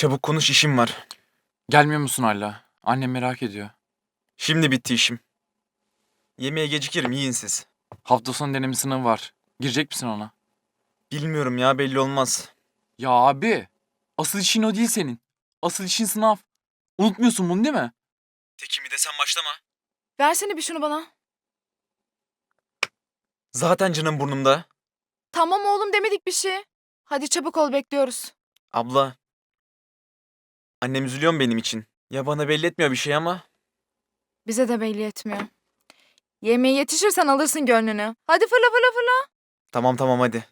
Çabuk konuş işim var. Gelmiyor musun hala? Annem merak ediyor. Şimdi bitti işim. Yemeğe gecikirim yiyin siz. Hafta sonu deneme sınavı var. Girecek misin ona? Bilmiyorum ya belli olmaz. Ya abi. Asıl işin o değil senin. Asıl işin sınav. Unutmuyorsun bunu değil mi? Tekimi desem başlama. Versene bir şunu bana. Zaten canım burnumda. Tamam oğlum demedik bir şey. Hadi çabuk ol bekliyoruz. Abla. Annem üzülüyor mu benim için? Ya bana belli etmiyor bir şey ama. Bize de belli etmiyor. Yemeğe yetişirsen alırsın gönlünü. Hadi fırla fırla fırla. Tamam tamam hadi.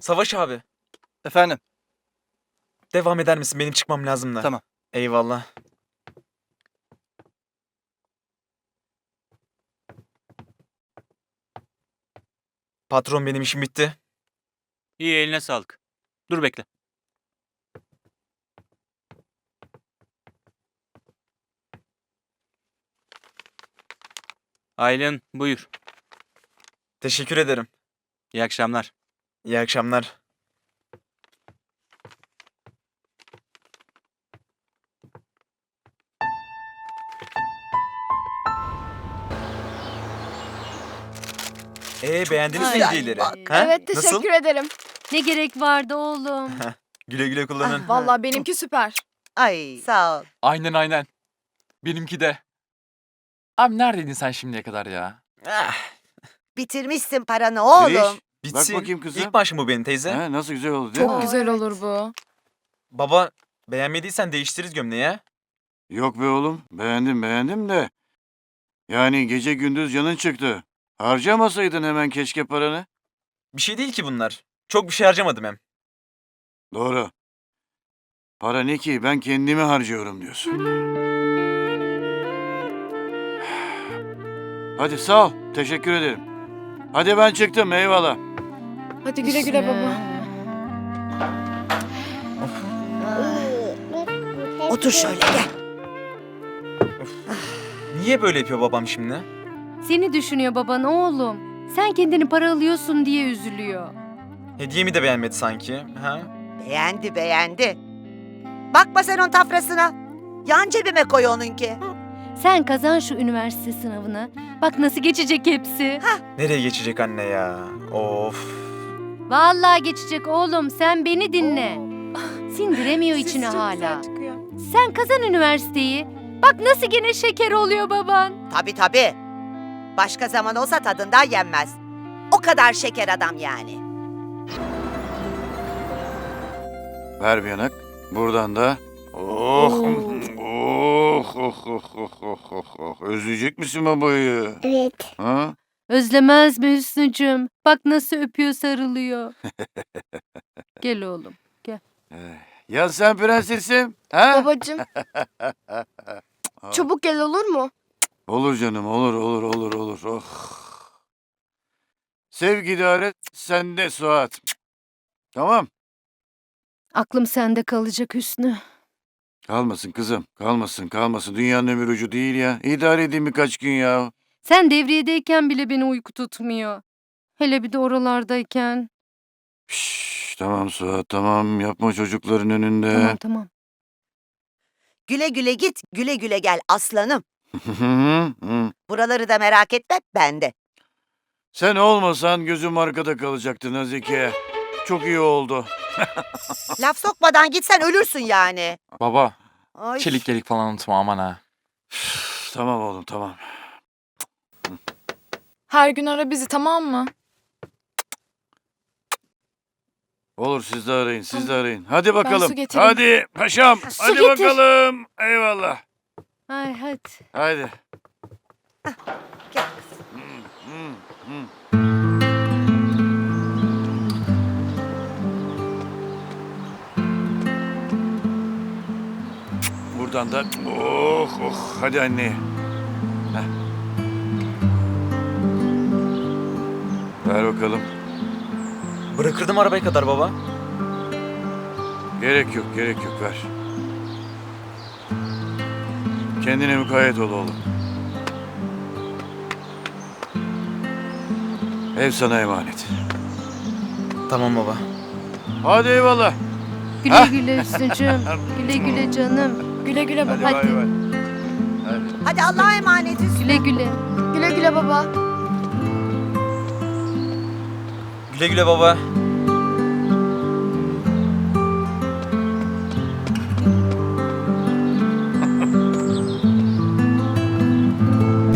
Savaş abi. Efendim, Devam eder misin? Benim çıkmam lazım da. Tamam. Eyvallah. Patron benim işim bitti. İyi eline sağlık. Dur bekle. Aylin, buyur. Teşekkür ederim. İyi akşamlar. İyi akşamlar. Ee beğendiniz mi hediyeleri? bak. Ha? Evet Nasıl? teşekkür ederim. Ne gerek vardı oğlum? Güle güle kullanın. Vallahi benimki süper. Ay sağ ol. Aynen aynen. Benimki de. Abi neredeydin sen şimdiye kadar ya? Ah, Bitirmişsin paranı oğlum. bitsin. bakayım kızım. İlk maaşım bu benim teyze. He, nasıl güzel oldu değil Çok mi? güzel olur bu. Baba beğenmediysen değiştiririz gömleği ha. Yok be oğlum. Beğendim beğendim de. Yani gece gündüz canın çıktı. Harcamasaydın hemen keşke paranı. Bir şey değil ki bunlar. Çok bir şey harcamadım hem. Doğru. Para ne ki ben kendimi harcıyorum diyorsun. Hadi sağ ol. Teşekkür ederim. Hadi ben çıktım eyvallah. Hadi güle güle baba. Otur şöyle gel. Niye böyle yapıyor babam şimdi? Seni düşünüyor baban oğlum. Sen kendini para alıyorsun diye üzülüyor. Hediyemi de beğenmedi sanki. Ha? Beğendi beğendi. Bakma sen onun tafrasına. Yan cebime koy onunki. Sen kazan şu üniversite sınavını. Bak nasıl geçecek hepsi. Nereye geçecek anne ya? Of. Vallahi geçecek oğlum. Sen beni dinle. Sindiremiyor Sesi içine hala. Sen kazan üniversiteyi. Bak nasıl gene şeker oluyor baban. Tabii tabii. Başka zaman olsa tadından yenmez. O kadar şeker adam yani. Ver bir yanak. Buradan da. Oh. Oh, oh, oh, oh, oh, oh, oh. Özleyecek misin babayı? Evet. Ha? Özlemez mi Hüsnü'cüm? Bak nasıl öpüyor sarılıyor. Gel oğlum. Eh, Ya sen prensesim? Ha? Babacım. Çabuk gel olur mu? Olur canım olur olur olur olur. Oh. Sevgi idare sende Suat. Tamam. Aklım sende kalacak Hüsnü. Kalmasın kızım. Kalmasın kalmasın. Dünyanın ömür ucu değil ya. İdare edeyim birkaç gün ya. Sen devriyedeyken bile beni uyku tutmuyor. Hele bir de oralardayken. Şşş, tamam Suat tamam. Yapma çocukların önünde. Tamam tamam. Güle güle git, güle güle gel aslanım. Buraları da merak etme bende. Sen olmasan gözüm arkada kalacaktı Nazike. Çok iyi oldu. Laf sokmadan gitsen ölürsün yani. Baba Ay. çelik gelik falan unutma aman ha. tamam oğlum tamam. Her gün ara bizi tamam mı? Olur siz de arayın siz de arayın. Hadi bakalım. su getireyim. Hadi paşam. Su Hadi getir. bakalım. Eyvallah. Ay hadi. Hadi. Gel. Hı. Buradan da oh oh hadi anne. Heh. Ver bakalım. Bırakırdım arabaya kadar baba. Gerek yok gerek yok ver. Kendine mukayyet ol oğlum. Ev sana emanet. Tamam baba. Hadi eyvallah. Güle Hah. güle Hüsnü'cüm. güle güle canım. Güle güle Hadi baba. bay bay. Hadi. Hadi Allah'a emanet Hüsnü. Güle güle. Güle güle baba. Güle güle baba.